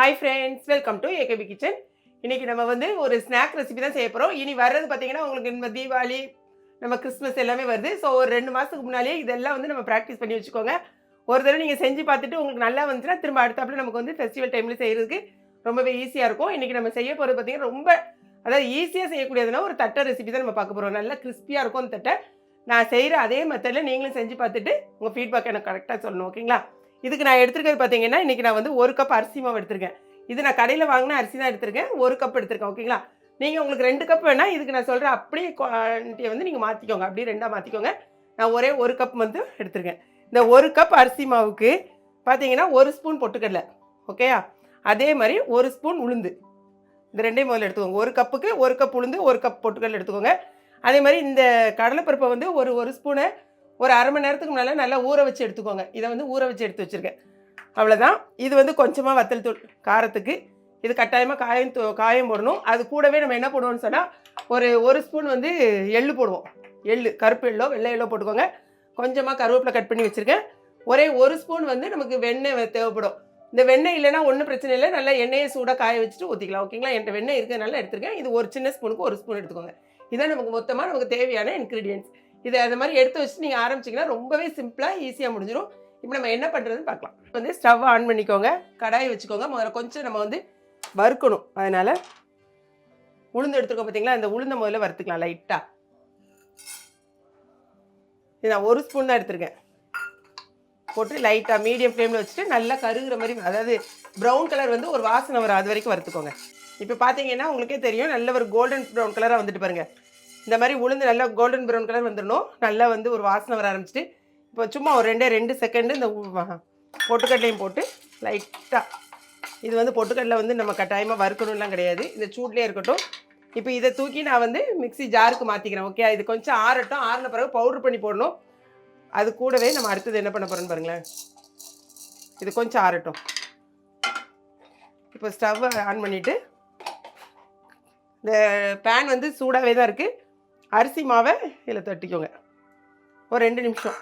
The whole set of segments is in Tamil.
Hi friends welcome to AKP kitchen இன்றைக்கி நம்ம வந்து ஒரு ஸ்நாக் ரெசிபி தான் செய்ய போகிறோம் இனி வர்றது பார்த்தீங்கன்னா உங்களுக்கு இந்த தீபாவளி நம்ம கிறிஸ்மஸ் எல்லாமே வருது. ஸோ ஒரு ரெண்டு மாதத்துக்கு முன்னாலே இதெல்லாம் வந்து நம்ம ப்ராக்டிஸ் பண்ணி வச்சுக்கோங்க. ஒரு தடவை நீங்கள் செஞ்சு பார்த்துட்டு உங்களுக்கு நல்லா வந்துச்சுன்னா திரும்ப அடுத்தாப்புல நமக்கு வந்து ஃபெஸ்டிவல் டைமில் செய்கிறதுக்கு ரொம்பவே ஈஸியாக இருக்கும். இன்றைக்கி நம்ம செய்ய போகிறது பார்த்தீங்கன்னா ரொம்ப அதாவது ஈஸியாக செய்யக்கூடியதுன்னா ஒரு தட்டை ரெசிபி தான் நம்ம பார்க்க போகிறோம் நல்லா கிறிஸ்பியாக இருக்கும் அந்த தட்டை. நான் செய்கிற அதே மெத்தடில் நீங்களும் செஞ்சு பார்த்துட்டு உங்கள் ஃபீட்பேக் எனக்கு கரெக்டாக சொல்லணும் ஓகேங்களா இதுக்கு நான் எடுத்துருக்கிறது பார்த்தீங்கன்னா இன்றைக்கி நான் வந்து ஒரு கப் அரிசி மாவு எடுத்திருக்கேன். இது நான் கடையில் வாங்கின அரிசி தான் எடுத்திருக்கேன். ஒரு கப் எடுத்திருக்கேன் ஓகேங்களா? நீங்கள் உங்களுக்கு ரெண்டு கப் வேணால் இதுக்கு நான் சொல்கிற அப்படியே குவான்டிட்டியை வந்து நீங்கள் மாற்றிக்கோங்க அப்படியே ரெண்டாக மாற்றிக்கோங்க நான் ஒரே ஒரு கப் வந்து எடுத்திருக்கேன். இந்த ஒரு கப் அரிசி மாவுக்கு பார்த்தீங்கன்னா ஒரு ஸ்பூன் பொட்டுக்கடலை ஓகேயா? அதே மாதிரி ஒரு ஸ்பூன் உளுந்து. இந்த ரெண்டையும் முதல்ல எடுத்துக்கோங்க. ஒரு கப்புக்கு ஒரு கப் உளுந்து ஒரு கப் பொட்டுக்கடலை எடுத்துக்கோங்க. அதே மாதிரி இந்த கடலைப்பருப்பை வந்து ஒரு ஒரு ஸ்பூனை ஒரு அரை மணி நேரத்துக்கு முன்னால் நல்லா ஊற வச்சு எடுத்துக்கோங்க. இதை வந்து ஊற வச்சு எடுத்து வச்சுருக்கேன். அவ்வளோதான் இது வந்து கொஞ்சமாக வத்தல் தூள் காரத்துக்கு. இது கட்டாயமாக காயம் காயம் போடணும். அது கூடவே நம்ம என்ன போடுவோம்னு சொன்னால் ஒரு ஒரு ஸ்பூன் வந்து எள்ளு போடுவோம். எள்ளு கருப்பு எள்ளோ வெள்ளை எள்ளோ போட்டுக்கோங்க. கொஞ்சமாக கருவேப்பிலை கட் பண்ணி வச்சுருக்கேன். ஒரே ஒரு ஸ்பூன் வந்து நமக்கு வெண்ணெய் தேவைப்படும். இந்த வெண்ணெய் இல்லைன்னா ஒன்றும் பிரச்சனை இல்லை. நல்லா எண்ணெயை சூடாக காய வச்சுட்டு ஊற்றிக்கலாம் ஓகேங்களா? என்கிட்ட வெண்ணெய் இருக்கிறதுனால எடுத்துருக்கேன். இது ஒரு சின்ன ஸ்பூனுக்கு ஒரு ஸ்பூன் எடுத்துக்கோங்க. இதான் நமக்கு மொத்தமாக நமக்கு தேவையான இன்க்ரீடியன்ஸ் இதை அந்த மாதிரி எடுத்து வச்சுட்டு நீங்கள் ஆரம்பிச்சிங்கன்னா ரொம்பவே சிம்பிளாக ஈஸியாக முடிஞ்சிடும் இப்போ நம்ம என்ன பண்ணுறதுன்னு பார்க்கலாம். வந்து ஸ்டவ் ஆன் பண்ணிக்கோங்க. கடாய் வச்சுக்கோங்க. முதல்ல கொஞ்சம் நம்ம வந்து வறுக்கணும். அதனால் உளுந்து எடுத்துருக்கோம் பார்த்தீங்களா இந்த உளுந்த முதல்ல வறுத்துக்கலாம் லைட்டாக இது நான் ஒரு ஸ்பூன் தான் எடுத்திருக்கேன். போட்டு லைட்டாக மீடியம் ஃப்ளேமில் வச்சுட்டு நல்லா கருகிற மாதிரி அதாவது ப்ரௌன் கலர் வந்து ஒரு வாசனை வரும் அது வரைக்கும் வறுத்துக்கோங்க. இப்போ பார்த்தீங்கன்னா உங்களுக்கே தெரியும். நல்ல ஒரு கோல்டன் ப்ரௌன் கலராக வந்துட்டு பாருங்க. இந்த மாதிரி உளுந்து நல்லா கோல்டன் ப்ரௌன் கலர் வந்துடணும். நல்லா வந்து ஒரு வாசனை வர ஆரம்பிச்சிட்டு இப்போ சும்மா ஒரு ரெண்டே ரெண்டு செகண்டு இந்த பொட்டுக்கடலையும் போட்டு லைட்டாக இது வந்து பொட்டுக்கடலை வந்து நம்ம கட்டாயமாக வறுக்கணும்லாம் கிடையாது. இந்த சூட்லேயே இருக்கட்டும். இப்போ இதை தூக்கி நான் வந்து மிக்சி ஜாருக்கு மாற்றிக்கிறேன் ஓகே இது கொஞ்சம் ஆறட்டும். ஆறின பிறகு பவுடர் பண்ணி போடணும். அது கூடவே நம்ம அடுத்தது என்ன பண்ண போகிறோன்னு பாருங்களேன். இது கொஞ்சம் ஆறட்டும். இப்போ ஸ்டவ்வை ஆன் பண்ணிவிட்டு இந்த பேன் வந்து சூடாகவே தான் இருக்குது அரிசி மாவை இதில் தட்டிக்கோங்க. ஒரு ரெண்டு நிமிஷம்.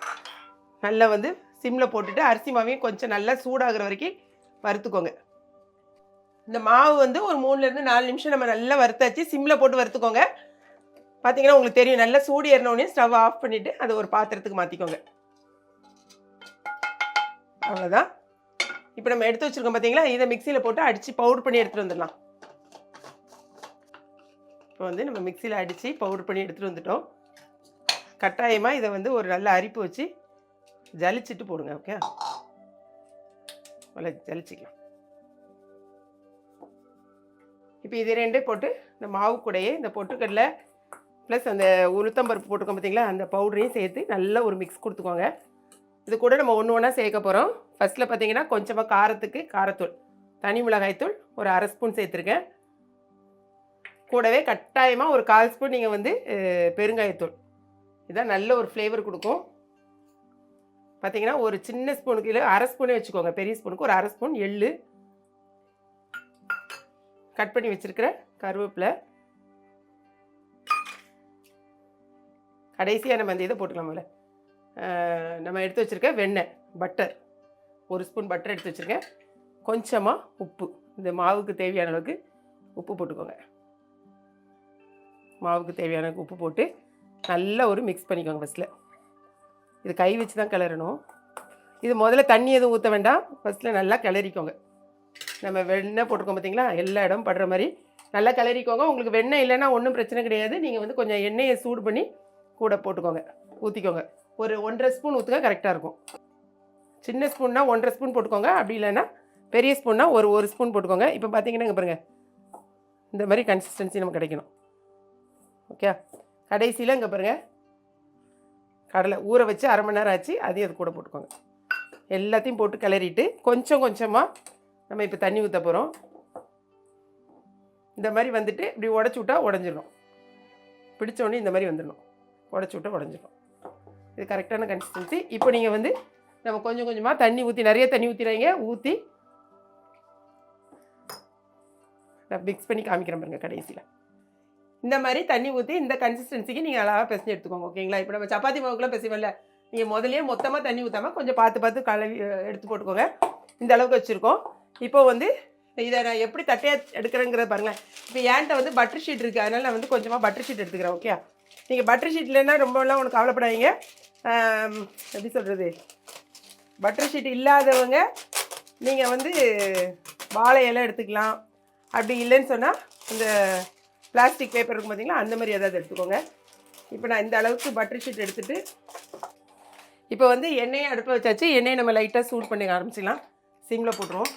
நல்லா வந்து சிம்மில் போட்டுட்டு அரிசி மாவையும் கொஞ்சம் நல்லா சூடாகிற வரைக்கும் வறுத்துக்கோங்க. இந்த மாவு வந்து ஒரு மூணுலேருந்து நாலு நிமிஷம் நம்ம நல்லா வறுத்தாச்சு. சிம்மில் போட்டு வறுத்துக்கோங்க. பார்த்தீங்கன்னா உங்களுக்கு தெரியும் நல்லா சூடு ஏறினோடனே ஸ்டவ் ஆஃப் பண்ணிவிட்டு அதை ஒரு பாத்திரத்துக்கு மாற்றிக்கோங்க அவ்வளோதான் இப்போ நம்ம எடுத்து வச்சுருக்கோம் பார்த்தீங்களா இதை மிக்சியில் போட்டு அடித்து பவுடர் பண்ணி எடுத்துகிட்டு வந்துடலாம். இப்போ வந்து நம்ம மிக்சியில் அடித்து பவுடர் பண்ணி எடுத்துகிட்டு வந்துட்டோம். கட்டாயமாக இதை வந்து ஒரு நல்ல அரிப்பு வச்சு ஜலிச்சிட்டு போடுங்க ஓகே நல்லா ஜலிச்சிக்கலாம். இப்போ இது ரெண்டே போட்டு இந்த மாவு கூடையே இந்த பொட்டுக்கடலை ப்ளஸ் அந்த உளுத்தம்பருப்பு போட்டுக்கோம் பார்த்தீங்களா அந்த பவுடரையும் சேர்த்து நல்ல ஒரு மிக்ஸ் கொடுத்துக்கோங்க. இது கூட நம்ம ஒன்று ஒன்றா சேர்க்க போகிறோம் ஃபஸ்ட்டில் பார்த்தீங்கன்னா கொஞ்சமாக காரத்துக்கு காரத்தூள் தனி மிளகாய்த்தூள் ஒரு அரை ஸ்பூன் சேர்த்துருக்கேன். கூடவே கட்டாயமாக ஒரு கால் ஸ்பூன் நீங்கள் வந்து பெருங்காயத்தூள். இதான் நல்ல ஒரு ஃப்ளேவர் கொடுக்கும். பார்த்தீங்கன்னா ஒரு சின்ன ஸ்பூனுக்கு இல்லை அரை ஸ்பூனே வச்சுக்கோங்க. பெரிய ஸ்பூனுக்கு ஒரு அரை ஸ்பூன் எள்ளு. கட் பண்ணி வச்சிருக்கிற கருவேப்பிலை. கடைசியாக நம்ம அந்த இதை போட்டுக்கலாம் முதல்ல நம்ம எடுத்து வச்சுருக்க வெண்ணெய் பட்டர் ஒரு ஸ்பூன் பட்டர் எடுத்து வச்சுருக்கேன். கொஞ்சமாக உப்பு. இந்த மாவுக்கு தேவையான அளவுக்கு உப்பு போட்டுக்கோங்க. மாவுக்கு தேவையான உப்பு போட்டு நல்லா ஒரு மிக்ஸ் பண்ணிக்கோங்க ஃபஸ்ட்டில் இது கை வச்சு தான் கிளறணும். இது முதல்ல தண்ணி எதுவும் ஊற்ற வேண்டாம். ஃபஸ்ட்டில் நல்லா கிளறிக்கோங்க. நம்ம வெண்ணெய் போட்டிருக்கோம் பார்த்தீங்களா எல்லா இடமும் படுற மாதிரி. நல்லா கிளறிக்கோங்க. உங்களுக்கு வெண்ணெய் இல்லைன்னா ஒன்றும் பிரச்சனை கிடையாது. நீங்கள் வந்து கொஞ்சம் எண்ணெயை சூடு பண்ணி கூட போட்டுக்கோங்க. ஊற்றிக்கோங்க ஒரு ஒன்றரை ஸ்பூன் ஊற்றுங்க கரெக்டாக இருக்கும். சின்ன ஸ்பூன்னா ஒன்றரை ஸ்பூன் போட்டுக்கோங்க. அப்படி இல்லைன்னா பெரிய ஸ்பூன்னா ஒரு ஒரு ஸ்பூன் போட்டுக்கோங்க. இப்போ பார்த்தீங்கன்னா இங்கே பாருங்கள் இந்த மாதிரி கன்சிஸ்டன்சி நமக்கு கிடைக்கணும். ஓகே? கடைசியில் இங்கே பாருங்கள் கடலை ஊற வச்சு அரை மணி நேரம் ஆச்சு. அதையும் அது கூட போட்டுக்கோங்க. எல்லாத்தையும் போட்டு கிளறிட்டு கொஞ்சம் கொஞ்சமாக நம்ம இப்போ தண்ணி ஊற்ற போகிறோம் இந்த மாதிரி வந்துட்டு இப்படி உடச்சி விட்டா உடஞ்சிடும் பிடிச்சோடனே இந்த மாதிரி வந்துடணும். உடச்சி விட்டா உடஞ்சிடும் இது கரெக்டான கன்சிஸ்டன்சி இப்போ நீங்கள் வந்து நம்ம கொஞ்சம் கொஞ்சமாக தண்ணி ஊற்றி நிறைய தண்ணி ஊற்றிடுறீங்க ஊற்றி நான் மிக்ஸ் பண்ணி காமிக்கிறேன் பாருங்க கடைசியில். இந்த மாதிரி தண்ணி ஊற்றி இந்த கன்சிஸ்டன்சிக்கு நீங்கள் அழகாக பிசைஞ்சு எடுத்துக்கோங்க ஓகேங்களா? இப்போ நம்ம சப்பாத்தி மாவுக்குலாம் பிசைவோம்ல நீங்கள் முதலே மொத்தமாக தண்ணி ஊற்றாமல் கொஞ்சம் பார்த்து பார்த்து கலவி எடுத்து போட்டுக்கோங்க. இந்த அளவுக்கு வச்சுருக்கோம். இப்போ வந்து இதை நான் எப்படி தட்டையாக எடுக்கிறேங்கிறத பாருங்களேன். இப்போ ஏன்ட்ட வந்து பட்டர் ஷீட் இருக்குது அதனால் நான் வந்து கொஞ்சமாக பட்டர் ஷீட் எடுத்துக்கிறேன் ஓகே? நீங்கள் பட்டர் ஷீட் இல்லைன்னா ரொம்பலாம் உனக்கு கவலைப்படாதீங்க. எப்படி சொல்கிறது பட்டர் ஷீட் இல்லாதவங்க நீங்கள் வந்து வாழை இலை எடுத்துக்கலாம். அப்படி இல்லைன்னு சொன்னால் இந்த பிளாஸ்டிக் பேப்பர் இருக்கும் பார்த்தீங்களா அந்த மாதிரி ஏதாவது எடுத்துக்கோங்க. இப்போ நான் இந்த அளவுக்கு பட்டர் ஷீட் எடுத்துகிட்டு இப்போ வந்து எண்ணெயை அடுப்பில் வச்சாச்சு. எண்ணெயை நம்ம லைட்டாக சூட் பண்ணி ஆரம்பிச்சிடலாம். சிம்மில் போட்டுருவோம்.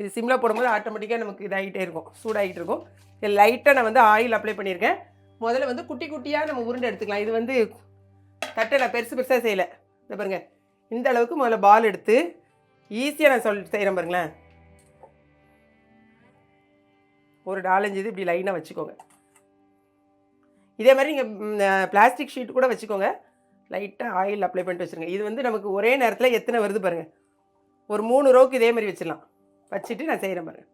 இது சிம்மில் போடும்போது ஆட்டோமேட்டிக்காக நமக்கு இதாகிட்டே இருக்கும். சூடாகிட்டு இருக்கும். இது லைட்டாக நான் வந்து ஆயில் அப்ளை பண்ணியிருக்கேன். முதல்ல வந்து குட்டி குட்டியாக நம்ம உருண்டை எடுத்துக்கலாம். இது வந்து தட்டை நான் பெருசு பெருசாக செய்யலை. இந்த பாருங்கள் இந்த அளவுக்கு முதல்ல பால் எடுத்து ஈஸியாக நான் சொல் செய்கிறேன் பாருங்களேன். ஒரு நாலஞ்சு இது இப்படி லைனாக வச்சுக்கோங்க. இதே மாதிரி நீங்கள் பிளாஸ்டிக் ஷீட் கூட வச்சுக்கோங்க. லைட்டாக ஆயில் அப்ளை பண்ணிட்டு வச்சுருங்க. இது வந்து நமக்கு ஒரே நேரத்தில் எத்தனை வருது பாருங்கள் ஒரு மூணு ரோக்கு இதே மாதிரி வச்சிடலாம். வச்சுட்டு நான் செய்கிறேன் பாருங்கள்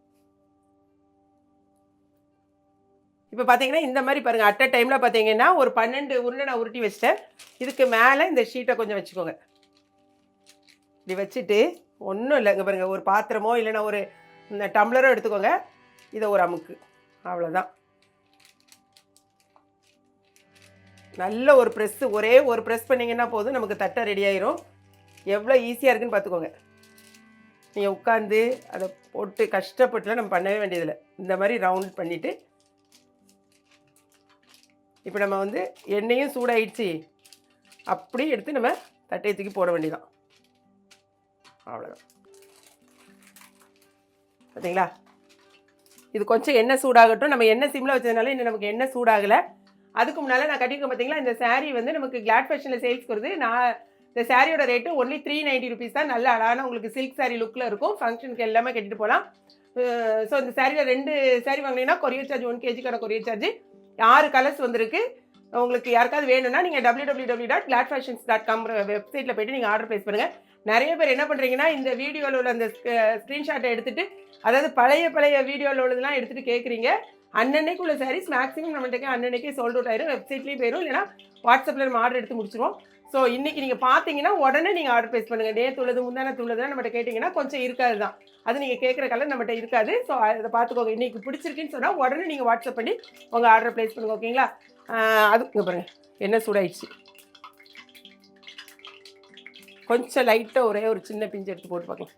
இப்போ பார்த்தீங்கன்னா இந்த மாதிரி பாருங்கள் அட் அ டைமில் பார்த்தீங்கன்னா ஒரு பன்னெண்டு உருண்டை நான் உருட்டி வச்சிட்டேன். இதுக்கு மேலே இந்த ஷீட்டை கொஞ்சம் வச்சுக்கோங்க. இப்படி வச்சுட்டு ஒன்றும் இல்லை. இங்கே பாருங்கள் ஒரு பாத்திரமோ இல்லைன்னா ஒரு இந்த டம்ளரோ எடுத்துக்கோங்க. இதை ஒரு அமுக்கு. அவ்வளோதான் நல்ல ஒரு ப்ரெஸ்ஸு ஒரே ஒரு ப்ரெஸ் பண்ணிங்கன்னா போதும் நமக்கு தட்டை ரெடி ஆயிரும். எவ்வளோ ஈஸியாக இருக்குன்னு பார்த்துக்கோங்க நீங்கள் உட்காந்து அதை போட்டு கஷ்டப்பட்டுலாம் நம்ம பண்ணவே வேண்டியதில்லை. இந்த மாதிரி ரவுண்ட் பண்ணிவிட்டு இப்போ நம்ம வந்து எண்ணெயும் சூடாயிடுச்சு. அப்படியே எடுத்து நம்ம தட்டையை தூக்கி போட வேண்டியதான் அவ்வளோதான் பார்த்தீங்களா இது கொஞ்சம் எண்ணெய் சூடாகட்டும். நம்ம எண்ணெய் சிம்மில் வச்சதுனால இன்னும் நமக்கு எண்ணெய் சூடாகலை. அதுக்கு முன்னால் நான் கட்டியிருக்கேன் பார்த்தீங்களா இந்த சாரீ வந்து நமக்கு கிளாட் ஃபேஷனில் சேல்ஸ்க்கு வருது. நான் இந்த சாரியோட rate only three ninety rupees தான். நல்ல அழகான உங்களுக்கு சில்க் சாரீ லுக்கில் இருக்கும். ஃபங்க்ஷனுக்கு எல்லாமே கட்டிட்டு போகலாம். ஸோ இந்த சாரியில் ரெண்டு சாரி வாங்கினீங்கன்னா கொரியர் சார்ஜ் ஒன் கேஜிக்கான கொரியர் சார்ஜ் ஆறு கலர்ஸ் வந்திருக்கு. உங்களுக்கு யாருக்காவது வேணும்னா நீங்கள் W W W dot Glad Fashions dot com வெப்சைட்டில் போய்ட்டு நீங்கள் ஆர்டர் ப்ளேஸ் பண்ணுங்கள் நிறைய பேர் என்ன பண்ணுறீங்கன்னா இந்த வீடியோவில் உள்ள அந்த ஸ்க்ரீன்ஷாட்டை எடுத்துகிட்டு அதாவது பழைய பழைய வீடியோவில் உள்ளதெல்லாம் எடுத்துகிட்டு கேட்குறீங்க அன்னன்னைக்கு உள்ள சாரீஸ் மேக்ஸிமம் நம்மகிட்ட அன்னன்னைக்கே சோல்ட் அவுட் ஆயிரும் வெப்சைட்லேயும் போயிடும் இல்லைனா வாட்ஸ்அப்பில் நம்ம ஆர்டர் எடுத்து முடிச்சிருவோம். ஸோ இன்றைக்கி நீங்கள் பார்த்தீங்கன்னா உடனே நீங்கள் ஆர்டர் ப்ளேஸ் பண்ணுங்கள் நேற்று உள்ளது முந்தானத்து உள்ளதுலாம் நம்மகிட்ட கேட்டிங்கன்னா கொஞ்சம் இருக்காது தான். அது நீங்கள் கேட்குற கலர் நம்மகிட்ட இருக்காது. ஸோ அதை பார்த்துக்கோங்க இன்றைக்கி பிடிச்சிருக்குன்னு சொன்னால் உடனே நீங்கள் வாட்ஸ்அப் பண்ணி உங்கள் ஆர்டர் ப்ளேஸ் பண்ணுங்க ஓகேங்களா ஆஹ் அது பாருங்கள் என்ன சூடாயிடுச்சு. கொஞ்சம் லைட்டாக ஒரே ஒரு சின்ன பிஞ்சு எடுத்து போட்டு பார்க்கலாம்.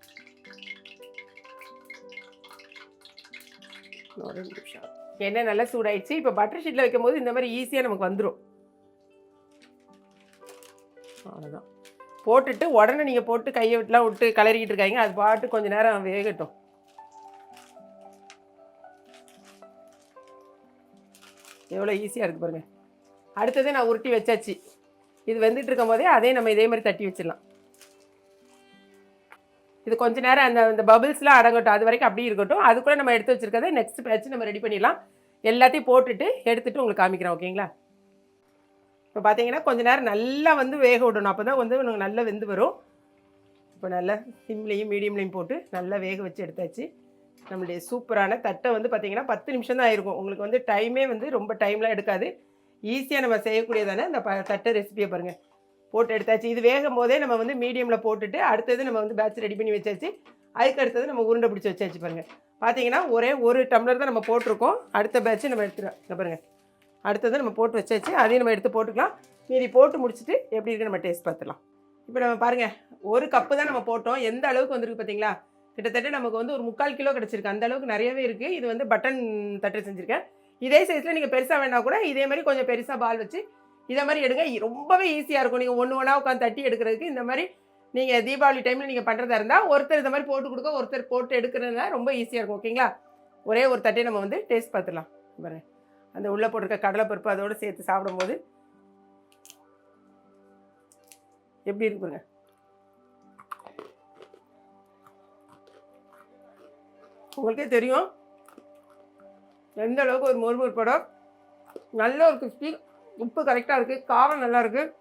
ஒரு நிமிஷம். எண்ணெய் நல்லா சூடாயிடுச்சு. இப்போ பட்டர் ஷீட்டில் வைக்கும்போது இந்த மாதிரி ஈஸியாக நமக்கு வந்துடும் அவ்வளோதான் போட்டுட்டு உடனே நீங்கள் போட்டு கையை விட்டுலாம் விட்டு கலரிக்கிட்டு இருக்காங்க அது பாட்டு கொஞ்சம் நேரம் வேகட்டும். எவ்வளோ ஈஸியாக இருக்குது பாருங்க. அடுத்தது நான் உருட்டி வச்சாச்சு. இது வெந்துட்டு இருக்கும் போதே அதே நம்ம இதே மாதிரி தட்டி வச்சிடலாம். இது கொஞ்ச நேரம் அந்த அந்த பபிள்ஸ்லாம் அடங்கட்டும். அது வரைக்கும் அப்படியே இருக்கட்டும். அதுக்குள்ளே நம்ம எடுத்து வச்சிருக்கதை நெக்ஸ்ட் பேட்ச் நம்ம ரெடி பண்ணிடலாம். எல்லாத்தையும் போட்டுட்டு எடுத்துகிட்டு உங்களுக்கு காமிக்கிறேன் ஓகேங்களா? இப்போ பார்த்தீங்கன்னா கொஞ்ச நேரம் நல்லா வந்து வேக விடணும். அப்போ தான் வந்து உங்களுக்கு நல்லா வெந்து வரும். இப்போ நல்லா சிம்லேயும் மீடியம்லேயும் போட்டு நல்லா வேக வச்சு எடுத்தாச்சு. நம்மளுடைய சூப்பரான தட்டை வந்து பார்த்திங்கன்னா பத்து நிமிஷம் தான் ஆயிருக்கும் உங்களுக்கு வந்து டைமே வந்து ரொம்ப டைம்லாம் எடுக்காது. ஈஸியாக நம்ம செய்யக்கூடியதானே அந்த ப தட்டை ரெசிபியை பாருங்கள் போட்டு எடுத்தாச்சு. இது வேகும் போதே நம்ம வந்து மீடியமில் போட்டுட்டு அடுத்தது நம்ம வந்து பேட்ச் ரெடி பண்ணி வச்சாச்சு. அதுக்கு அடுத்தது நம்ம உருண்டை பிடிச்சி வச்சாச்சு பாருங்கள் பார்த்தீங்கன்னா ஒரே ஒரு டம்ளர் தான் நம்ம போட்டிருக்கோம். அடுத்த பேட்ச் நம்ம எடுத்துக்கலாம் பாருங்கள் அடுத்தது நம்ம போட்டு வச்சாச்சு. அதையும் நம்ம எடுத்து போட்டுக்கலாம். மீதி போட்டு முடிச்சுட்டு எப்படி இருக்குன்னு நம்ம டேஸ்ட் பார்த்துக்கலாம் இப்போ நம்ம பாருங்கள் ஒரு கப்பு தான் நம்ம போட்டோம். எந்த அளவுக்கு வந்திருக்கு பார்த்தீங்களா கிட்டத்தட்ட நமக்கு வந்து ஒரு முக்கால் கிலோ கிடச்சிருக்கு. அந்த அளவுக்கு நிறையவே இருக்குது இது வந்து பட்டன் தட்டை செஞ்சுருக்கேன். இதே சைஸில் நீங்கள் பெருசாக வேணா கூட இதே மாதிரி கொஞ்சம் பெருசாக பால் வச்சு இதை மாதிரி எடுங்க. ரொம்பவே ஈஸியாக இருக்கும். நீங்கள் ஒன்று ஒன்றா உட்காந்து தட்டி எடுக்கிறதுக்கு. இந்த மாதிரி நீங்கள் தீபாவளி டைமில் நீங்கள் பண்ணுறதா இருந்தால் ஒருத்தர் இந்த மாதிரி போட்டு கொடுக்க ஒருத்தர் போட்டு எடுக்கிறதுனா ரொம்ப ஈஸியாக இருக்கும். ஓகேங்களா? ஒரே ஒரு தட்டையை நம்ம வந்து டேஸ்ட் பார்த்துடலாம். பாருங்க. அந்த உள்ளே போட்டிருக்க கடலைப்பருப்பு அதோடு சேர்த்து சாப்பிடும்போது எப்படி இருக்கு பாருங்க. உங்களுக்கே தெரியும். எந்த அளவுக்கு ஒரு மொறுமொறு படம் நல்ல ஒரு கிறிஸ்பி உப்பு கரெக்டாக இருக்குது காரம் நல்லா இருக்குது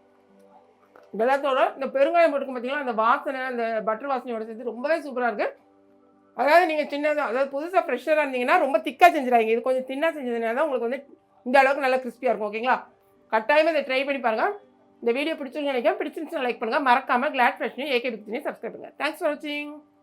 எல்லாத்தோட இந்த பெருங்காயம் போட்டுக்கும் பார்த்தீங்கன்னா அந்த வாசனை அந்த பட்டர் வாசனையோட சேர்த்து ரொம்பவே சூப்பராக இருக்குது அதாவது நீங்கள் சின்னதாக அதாவது புதுசாக ஃப்ரெஷ்ஷராக இருந்தீங்கன்னா ரொம்ப திக்காக செஞ்சிடாங்க இது கொஞ்சம் தின்னாக செஞ்சதுனால தான் உங்களுக்கு வந்து இந்த அளவுக்கு நல்லா கிறிஸ்பியாக இருக்கும் ஓகேங்களா கட்டாயமாக இதை ட்ரை பண்ணி பாருங்கள் இந்த வீடியோ பிடிச்சிருக்கு நினைக்கிறேன். பிடிச்சிருந்துச்சுன்னா லைக் பண்ணுங்கள் மறக்காமல் கிளாட் ஃப்ரெஷ்னையும் ஏகே பிக்சனையும் சப்ஸ்கிரைப் பண்ணுங்கள் தேங்க்ஸ் ஃபார் வாட்சிங்